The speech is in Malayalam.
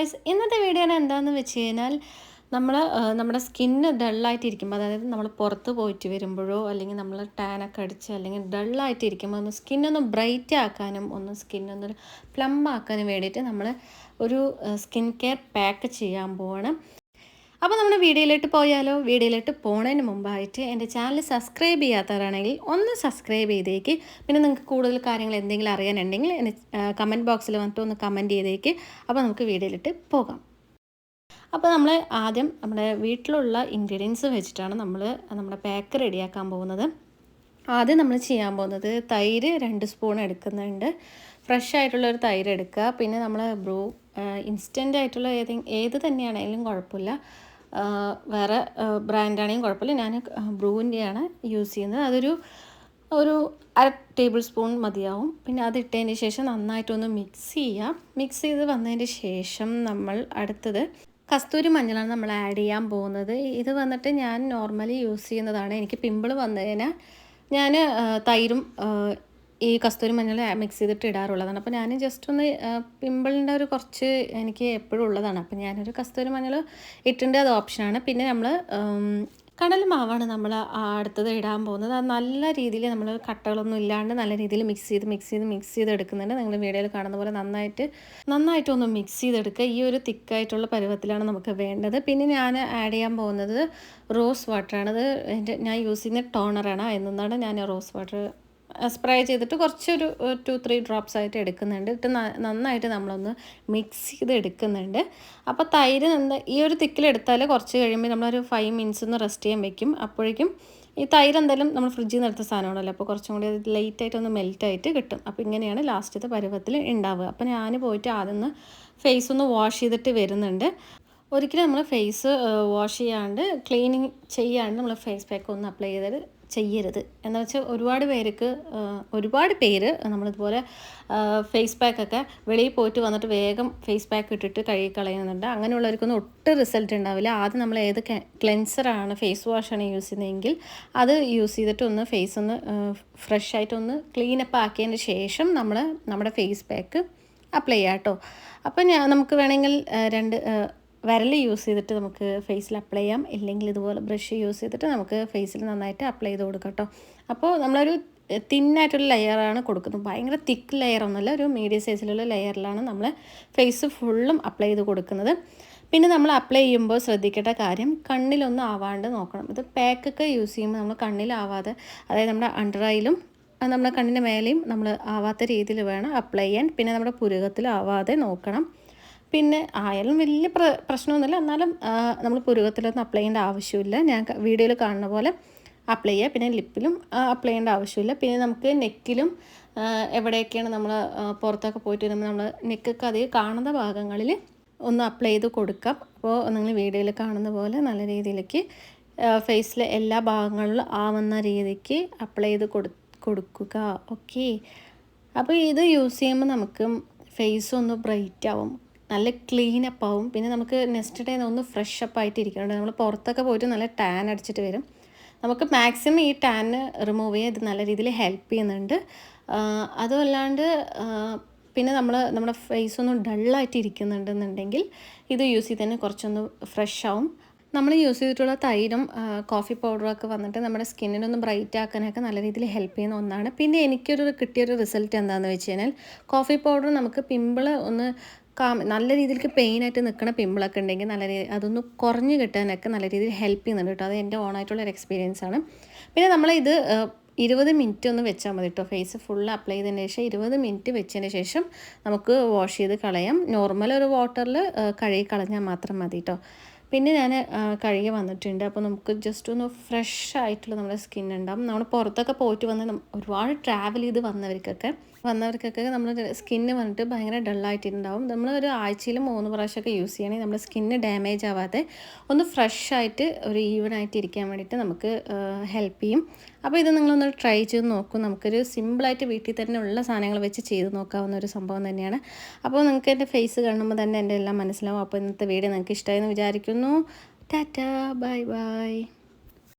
ഗായ്സ് ഇന്നത്തെ വീഡിയോ എന്താണെന്ന് വെച്ച് കഴിഞ്ഞാൽ നമ്മൾ നമ്മുടെ സ്കിന്ന് ഡള്ളായിട്ടിരിക്കുമ്പോൾ അതായത് നമ്മൾ പുറത്ത് പോയിട്ട് വരുമ്പോഴോ അല്ലെങ്കിൽ നമ്മൾ ടാനൊക്കെ അടിച്ച് അല്ലെങ്കിൽ ഡള്ളായിട്ടിരിക്കുമ്പോൾ ഒന്ന് സ്കിന്നൊന്ന് ബ്രൈറ്റ് ആക്കാനും ഒന്ന് സ്കിന്നൊന്ന് പ്ലം ആക്കാനും വേണ്ടിയിട്ട് നമ്മൾ ഒരു സ്കിൻ കെയർ പാക്ക് ചെയ്യാൻ പോവാണ്. അപ്പോൾ നമ്മൾ വീഡിയോയിലോട്ട് പോയാലോ? വീഡിയോയിലോട്ട് പോണതിന് മുമ്പായിട്ട് എന്റെ ചാനൽ സബ്സ്ക്രൈബ് ചെയ്യാത്തവരാണെങ്കിൽ ഒന്ന് സബ്സ്ക്രൈബ് ചെയ്തേക്ക്. പിന്നെ നിങ്ങൾക്ക് കൂടുതൽ കാര്യങ്ങൾ എന്തെങ്കിലും അറിയാനുണ്ടെങ്കിൽ എന്റെ കമന്റ് ബോക്സിൽ വന്നിട്ട് ഒന്ന് കമന്റ് ചെയ്തേക്ക്. അപ്പോൾ നമുക്ക് വീഡിയോയിലിട്ട് പോകാം. അപ്പോൾ നമ്മൾ ആദ്യം നമ്മുടെ വീട്ടിലുള്ള ഇൻഗ്രീഡിയൻസ് വെച്ചിട്ടാണ് നമ്മൾ നമ്മുടെ പാക്ക് റെഡിയാക്കാൻ പോകുന്നത്. ആദ്യം നമ്മൾ ചെയ്യാൻ പോകുന്നത് തൈര് രണ്ട് സ്പൂൺ എടുക്കുന്നുണ്ട്. ഫ്രഷ് ആയിട്ടുള്ള ഒരു തൈര് എടുക്കുക. പിന്നെ നമ്മൾ ബ്രൂ ഇൻസ്റ്റന്റ് ആയിട്ടുള്ള ഏത് ഏത് തന്നെയാണെങ്കിലും കുഴപ്പമില്ല. വേറെ ബ്രാൻഡാണെങ്കിൽ കുഴപ്പമില്ല. ഞാൻ ബ്രൂവിന്റെയാണ് യൂസ് ചെയ്യുന്നത്. അതൊരു ഒരു അര ടേബിൾ സ്പൂൺ മതിയാവും. പിന്നെ അത് ഇട്ടതിന് ശേഷം നന്നായിട്ടൊന്ന് മിക്സ് ചെയ്യാം. മിക്സ് ചെയ്ത് വന്നതിന് ശേഷം നമ്മൾ അടുത്തത് കസ്തൂരി മഞ്ഞളാണ് നമ്മൾ ആഡ് ചെയ്യാൻ പോകുന്നത്. ഇത് വന്നിട്ട് ഞാൻ നോർമലി യൂസ് ചെയ്യുന്നതാണ്. എനിക്ക് പിമ്പിൾ വന്നതിന് ഞാൻ തൈരും ഈ കസ്തൂരി മഞ്ഞൾ മിക്സ് ചെയ്തിട്ട് ഇടാറുള്ളതാണ്. അപ്പോൾ ഞാൻ ജസ്റ്റ് ഒന്ന് പിമ്പിളിന്റെ ഒരു കുറച്ച് എനിക്ക് എപ്പോഴും ഉള്ളതാണ്. അപ്പോൾ ഞാനൊരു കസ്തൂരി മഞ്ഞൾ ഇട്ടിട്ടുണ്ട് അത് ഓപ്ഷനാണ് പിന്നെ നമ്മൾ കടൽ മാവാണ് നമ്മൾ അടുത്തത് ഇടാൻ പോകുന്നത്. അത് നല്ല രീതിയിൽ നമ്മൾ കട്ടകളൊന്നും ഇല്ലാണ്ട് നല്ല രീതിയിൽ മിക്സ് ചെയ്ത് മിക്സ് ചെയ്ത് മിക്സ് ചെയ്ത് എടുക്കുന്നുണ്ട്. നിങ്ങൾ വീഡിയോയിൽ കാണുന്ന പോലെ നന്നായിട്ട് നന്നായിട്ടൊന്ന് മിക്സ് ചെയ്തെടുക്കുക. ഈ ഒരു തിക്കായിട്ടുള്ള പരുവത്തിലാണ് നമുക്ക് വേണ്ടത്. പിന്നെ ഞാൻ ആഡ് ചെയ്യാൻ പോകുന്നത് റോസ് വാട്ടറാണ് അത് ഞാൻ യൂസ് ചെയ്യുന്ന ടോണറാണ് എന്നാണ് ഞാൻ റോസ് വാട്ടർ സ്പ്രേ ചെയ്തിട്ട് കുറച്ചൊരു ടു ത്രീ ഡ്രോപ്സ് ആയിട്ട് എടുക്കുന്നുണ്ട്. ഇട്ട് നന്നായിട്ട് നമ്മളൊന്ന് മിക്സ് ചെയ്ത് എടുക്കുന്നുണ്ട്. അപ്പോൾ തൈര് നിന്ന് ഈ ഒരു തിക്കിലെടുത്താൽ കുറച്ച് കഴിയുമ്പോൾ നമ്മളൊരു ഫൈവ് മിനിറ്റ്സ് ഒന്ന് റെസ്റ്റ് ചെയ്യാൻ വെക്കും. അപ്പോഴേക്കും ഈ തൈര് എന്തായാലും നമ്മൾ ഫ്രിഡ്ജിൽ നിന്ന് എടുത്ത സാധനമാണല്ലോ. അപ്പോൾ കുറച്ചും കൂടി ലേറ്റായിട്ട് ഒന്ന് മെൽറ്റായിട്ട് കിട്ടും. അപ്പോൾ ഇങ്ങനെയാണ് ലാസ്റ്റത്തെ പരുവത്തിൽ ഉണ്ടാവുക അപ്പോൾ ഞാൻ പോയിട്ട് ആദ്യം ഒന്ന് ഫേസ് ഒന്ന് വാഷ് ചെയ്തിട്ട് വരുന്നുണ്ട്. ഒരിക്കലും നമ്മൾ ഫേസ് വാഷ് ചെയ്യാണ്ട് ക്ലീനിങ് ചെയ്യാണ്ട് നമ്മൾ ഫേസ് പാക്ക് ഒന്ന് അപ്ലൈ ചെയ്തിട്ട് ചെയ്യരുത്. എന്ന് വെച്ചാൽ ഒരുപാട് പേർക്ക് ഒരുപാട് പേര് നമ്മളിതുപോലെ ഫേസ് പാക്കൊക്കെ വെളിയിൽ പോയിട്ട് വന്നിട്ട് വേഗം ഫേസ് പാക്ക് ഇട്ടിട്ട് കഴുകി കളയുന്നുണ്ട്. അങ്ങനെയുള്ളവർക്കൊന്നും ഒട്ടും റിസൾട്ട് ഉണ്ടാവില്ല. ആദ്യം നമ്മൾ ഏത് ക്ലെൻസറാണ് ഫേസ് വാഷാണ് യൂസ് ചെയ്യുന്നതെങ്കിൽ അത് യൂസ് ചെയ്തിട്ട് ഒന്ന് ഫേസ് ഒന്ന് ഫ്രഷ് ആയിട്ടൊന്ന് ക്ലീനപ്പ് ആക്കിയതിന് ശേഷം നമ്മൾ നമ്മുടെ ഫേസ് പാക്ക് അപ്ലൈ ചെയ്യാം കേട്ടോ. അപ്പോൾ ഞാൻ നമുക്ക് വേണമെങ്കിൽ രണ്ട് വിരൽ യൂസ് ചെയ്തിട്ട് നമുക്ക് ഫേസിൽ അപ്ലൈ ചെയ്യാം. ഇല്ലെങ്കിൽ ഇതുപോലെ ബ്രഷ് യൂസ് ചെയ്തിട്ട് നമുക്ക് ഫേസിൽ നന്നായിട്ട് അപ്ലൈ ചെയ്ത് കൊടുക്കാം കേട്ടോ അപ്പോൾ നമ്മളൊരു തിന്നായിട്ടുള്ള ലെയറാണ് കൊടുക്കുന്നത്. ഭയങ്കര തിക്ക് ലെയർ ഒന്നുമല്ല ഒരു മീഡിയം സൈസിലുള്ള ലെയറിലാണ് നമ്മൾ ഫേസ് ഫുള്ളും അപ്ലൈ ചെയ്ത് കൊടുക്കുന്നത്. പിന്നെ നമ്മൾ അപ്ലൈ ചെയ്യുമ്പോൾ ശ്രദ്ധിക്കേണ്ട കാര്യം കണ്ണിലൊന്നും ആവാണ്ട് നോക്കണം. ഇത് പാക്കൊക്കെ യൂസ് ചെയ്യുമ്പോൾ നമ്മൾ കണ്ണിലാവാതെ അതായത് നമ്മുടെ അണ്ടർ നമ്മുടെ കണ്ണിന്റെ മേലെയും നമ്മൾ ആവാത്ത രീതിയിൽ വേണം അപ്ലൈ ചെയ്യാൻ. പിന്നെ നമ്മുടെ പുരുകത്തിലാവാതെ നോക്കണം. പിന്നെ ആയാലും വലിയ പ്ര പ്രശ്നമൊന്നുമില്ല. എന്നാലും നമ്മൾ പുരുകത്തിലൊന്നും അപ്ലൈ ചെയ്യേണ്ട ആവശ്യമില്ല. ഞാൻ വീഡിയോയിൽ കാണുന്ന പോലെ അപ്ലൈ ചെയ്യുക പിന്നെ ലിപ്പിലും അപ്ലൈ ചെയ്യേണ്ട ആവശ്യമില്ല. പിന്നെ നമുക്ക് നെക്കിലും എവിടെയൊക്കെയാണ് നമ്മൾ പുറത്തൊക്കെ പോയിട്ട് വരുമ്പോൾ നമ്മൾ നെക്കൊക്കെ അധികം കാണുന്ന ഭാഗങ്ങളിൽ ഒന്ന് അപ്ലൈ ചെയ്ത് കൊടുക്കാം. അപ്പോൾ നിങ്ങൾ വീഡിയോയിൽ കാണുന്ന പോലെ നല്ല രീതിയിലേക്ക് ഫേസിലെ എല്ലാ ഭാഗങ്ങളിലും ആവുന്ന രീതിക്ക് അപ്ലൈ ചെയ്ത് കൊടു കൊടുക്കുക. ഓക്കെ അപ്പോൾ ഇത് യൂസ് ചെയ്യുമ്പോൾ നമുക്ക് ഫേസ് ഒന്ന് ബ്രൈറ്റ് ആവും. നല്ല ക്ലീൻ അപ്പ് ആവും. പിന്നെ നമുക്ക് നെക്സ്റ്റ് ഡേ ഒന്ന് ഫ്രഷ് അപ്പ് ആയിട്ട് ഇരിക്കുന്നുണ്ട് നമ്മൾ പുറത്തൊക്കെ പോയിട്ട് നല്ല ടാൻ അടിച്ചിട്ട് വരും. നമുക്ക് മാക്സിമം ഈ ടാൻ റിമൂവ് ചെയ്യാൻ ഇത് നല്ല രീതിയിൽ ഹെൽപ്പ് ചെയ്യുന്നുണ്ട്. അതുമല്ലാണ്ട് പിന്നെ നമ്മൾ നമ്മുടെ ഫേസ് ഒന്ന് ഡള്ളായിട്ട് ഇരിക്കുന്നുണ്ടെന്നുണ്ടെങ്കിൽ ഇത് യൂസ് ചെയ്ത് തന്നെ കുറച്ചൊന്ന് ഫ്രഷ് ആവും. നമ്മൾ യൂസ് ചെയ്തിട്ടുള്ള തൈരും കോഫി പൗഡറും ഒക്കെ വന്നിട്ട് നമ്മുടെ സ്കിന്നിനൊന്ന് ബ്രൈറ്റ് ആക്കാനൊക്കെ നല്ല രീതിയിൽ ഹെൽപ്പ് ചെയ്യുന്ന ഒന്നാണ്. പിന്നെ എനിക്കൊരു കിട്ടിയൊരു റിസൾട്ട് എന്താണെന്ന് വെച്ച് കഴിഞ്ഞാൽ കോഫി പൗഡർ നമുക്ക് പിമ്പിൾ ഒന്ന് കാം നല്ല രീതിയിലേക്ക് പെയിൻ ആയിട്ട് നിൽക്കുന്ന പിമ്പിളൊക്കെ ഉണ്ടെങ്കിൽ നല്ല രീതി അതൊന്ന് കുറഞ്ഞ് കിട്ടാനൊക്കെ നല്ല രീതിയിൽ ഹെൽപ്പ് ചെയ്യുന്നുണ്ട് കേട്ടോ. അത് എന്റെ ഓൺ ആയിട്ടുള്ള ഒരു എക്സ്പീരിയൻസ് ആണ്. പിന്നെ നമ്മളിത് ഇരുപത് മിനിറ്റ് ഒന്ന് വെച്ചാൽ മതി കേട്ടോ. ഫേസ് ഫുൾ അപ്ലൈ ചെയ്തതിന് ശേഷം ഇരുപത് മിനിറ്റ് വെച്ചതിന് ശേഷം നമുക്ക് വാഷ് ചെയ്ത് കളയാം. നോർമൽ ഒരു വാട്ടറിൽ കഴുകി കളഞ്ഞാൽ മാത്രം മതി കേട്ടോ. പിന്നെ ഞാൻ കഴുകി വന്നിട്ടുണ്ട്. അപ്പോൾ നമുക്ക് ജസ്റ്റ് ഒന്ന് ഫ്രഷ് ആയിട്ടുള്ള നമ്മുടെ സ്കിൻ ഉണ്ടാവും. നമ്മൾ പുറത്തൊക്കെ പോയിട്ട് വന്ന് ഒരുപാട് ട്രാവൽ ചെയ്ത് വന്നവർക്കൊക്കെ വന്നവർക്കൊക്കെ നമ്മുടെ സ്കിന്ന് വന്നിട്ട് ഭയങ്കര ഡള്ളായിട്ടുണ്ടാവും നമ്മൾ ഒരു ആഴ്ചയിൽ മൂന്ന് പ്രാവശ്യമൊക്കെ യൂസ് ചെയ്യണമെങ്കിൽ നമ്മുടെ സ്കിന്ന് ഡാമേജ് ആവാതെ ഒന്ന് ഫ്രഷ് ആയിട്ട് ഒരു ഈവൻ ആയിട്ട് ഇരിക്കാൻ വേണ്ടിയിട്ട് നമുക്ക് ഹെൽപ്പ് ചെയ്യും. അപ്പോൾ ഇത് നിങ്ങളൊന്ന് ട്രൈ ചെയ്ത് നോക്കും. നമുക്കൊരു സിമ്പിളായിട്ട് വീട്ടിൽ തന്നെ ഉള്ള സാധനങ്ങൾ വെച്ച് ചെയ്ത് നോക്കാവുന്ന ഒരു സംഭവം തന്നെയാണ്. അപ്പോൾ നിങ്ങൾക്ക് എന്റെ ഫേസ് കാണുമ്പോൾ തന്നെ എന്റെ എല്ലാം മനസ്സിലാവും. അപ്പോൾ ഇന്നത്തെ വീഡിയോ നിങ്ങൾക്ക് ഇഷ്ടമായെന്ന് വിചാരിക്കുന്നു. Tata bye bye